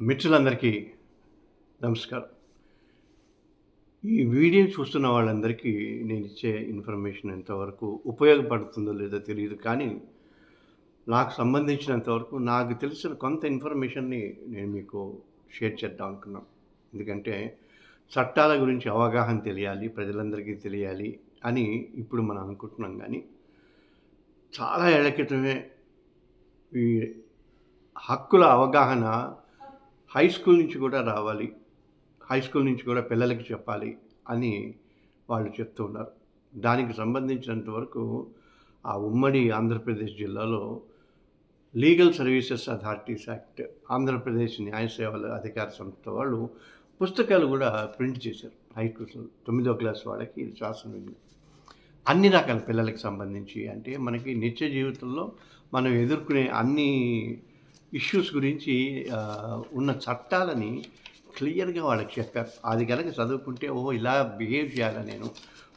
మిత్రులందరికీ నమస్కారం. ఈ వీడియో చూస్తున్న వాళ్ళందరికీ నేను ఇచ్చే ఇన్ఫర్మేషన్ ఎంతవరకు ఉపయోగపడుతుందో లేదో తెలియదు కానీ నాకు సంబంధించినంతవరకు నాకు తెలిసిన కొంత ఇన్ఫర్మేషన్ని నేను మీకు షేర్ చేద్దాం అనుకున్నాను ఎందుకంటే చట్టాల గురించి అవగాహన తెలియాలి ప్రజలందరికీ తెలియాలి అని ఇప్పుడు మనం అనుకుంటున్నాం కానీ చాలా ఏళ్ళ క్రితమే ఈ హక్కుల అవగాహన హై స్కూల్ నుంచి కూడా రావాలి. హై స్కూల్ నుంచి కూడా పిల్లలకి చెప్పాలి అని వాళ్ళు చెప్తూ ఉన్నారు. దానికి సంబంధించినంత వరకు ఆ ఉమ్మడి ఆంధ్రప్రదేశ్ జిల్లాలో legal services authorities act Andhra Pradesh న్యాయ సేవల అధికార సంస్థ వాళ్ళు పుస్తకాలు కూడా ప్రింట్ చేశారు. హై స్కూల్ తొమ్మిదో క్లాస్ వాళ్ళకి ఇది శాసనం ఇది. అన్ని రకాల పిల్లలకి సంబంధించి అంటే మనకి నిత్య జీవితంలో మనం ఎదుర్కొనే అన్ని ఇష్యూస్ గురించి ఉన్న చట్టాలని క్లియర్గా వాళ్ళకి చెప్పారు. అది కనుక చదువుకుంటే ఓ ఇలా బిహేవ్ చేయాలి నేను?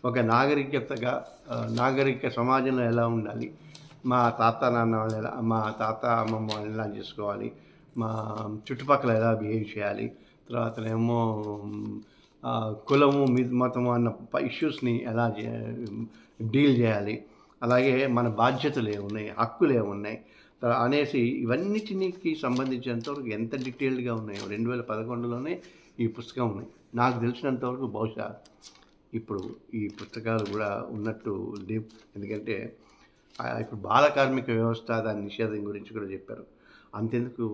ఒక నాగరికతగా నాగరిక సమాజంలో ఎలా ఉండాలి? మా తాత నాన్న వాళ్ళు ఎలా మా తాత అమ్మమ్మ వాళ్ళు ఎలా చేసుకోవాలి? మా చుట్టుపక్కల ఎలా బిహేవ్ చేయాలి? తర్వాత ఏమో కులము మతము అన్న ఇష్యూస్ని ఎలా డీల్ చేయాలి? అలాగే మన బాధ్యతలు ఏమున్నాయి? హక్కులు ఏమున్నాయి? అనేసి ఇవన్నిటికి సంబంధించినంతవరకు ఎంత డీటెయిల్డ్గా ఉన్నాయో రెండు వేల పదకొండులోనే ఈ పుస్తకం ఉన్నాయి నాకు తెలిసినంతవరకు బహుశా ఇప్పుడు ఈ పుస్తకాలు కూడా ఉన్నట్టు లేవు ఎందుకంటే ఇప్పుడు బాల కార్మిక వ్యవస్థ దాని నిషేధం గురించి కూడా చెప్పారు. అంతెందుకు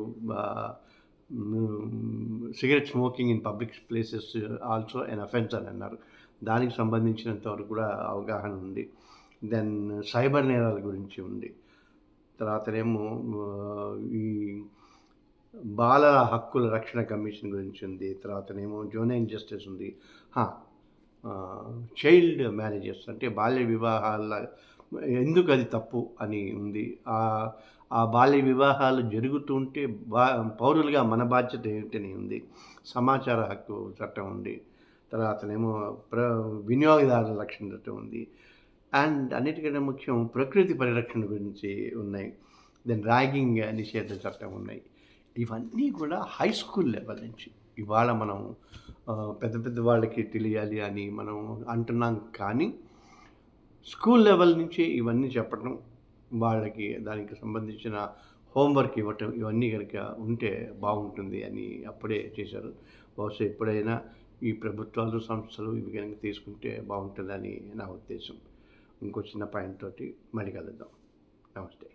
cigarette smoking in public places also an offence అని అన్నారు. దానికి సంబంధించినంత వరకు కూడా అవగాహన ఉంది. దెన్ సైబర్ నేరాల గురించి ఉంది. తర్వాతనేమో ఈ బాలల హక్కుల రక్షణ కమిషన్ గురించి ఉంది తర్వాతనేమో జోనైన్ జస్టిస్ ఉంది. చైల్డ్ మ్యారేజెస్ అంటే బాల్య వివాహాల ఎందుకు అది తప్పు అని ఉంది. ఆ ఆ బాల్య వివాహాలు జరుగుతుంటే బా పౌరులుగా మన బాధ్యత ఏమిటని ఉంది. సమాచార హక్కు చట్టం ఉంది. తర్వాతనేమో ప్ర వినియోగదారుల రక్షణ చట్టం ఉంది. అండ్ అన్నిటికంటే ముఖ్యం ప్రకృతి పరిరక్షణ గురించి ఉన్నాయి. దెన్ ర్యాగింగ్ నిషేధ చట్టం ఉన్నాయి. ఇవన్నీ కూడా హై స్కూల్ లెవెల్ నుంచి. ఇవాళ మనం పెద్ద పెద్ద వాళ్ళకి తెలియాలి అని మనం అంటున్నాం కానీ స్కూల్ లెవెల్ నుంచి ఇవన్నీ చెప్పడం వాళ్ళకి దానికి సంబంధించిన హోంవర్క్ ఇవ్వటం ఇవన్నీ కనుక ఉంటే బాగుంటుంది అని అప్పుడే చేశారు. బహుశా ఎప్పుడైనా ఈ ప్రభుత్వాలు సంస్థలు ఇవి కనుక తీసుకుంటే బాగుంటుందని నా ఉద్దేశం. ఇంకో చిన్న పాయింట్ తోటి మళ్ళీ కలుద్దాం. నమస్తే.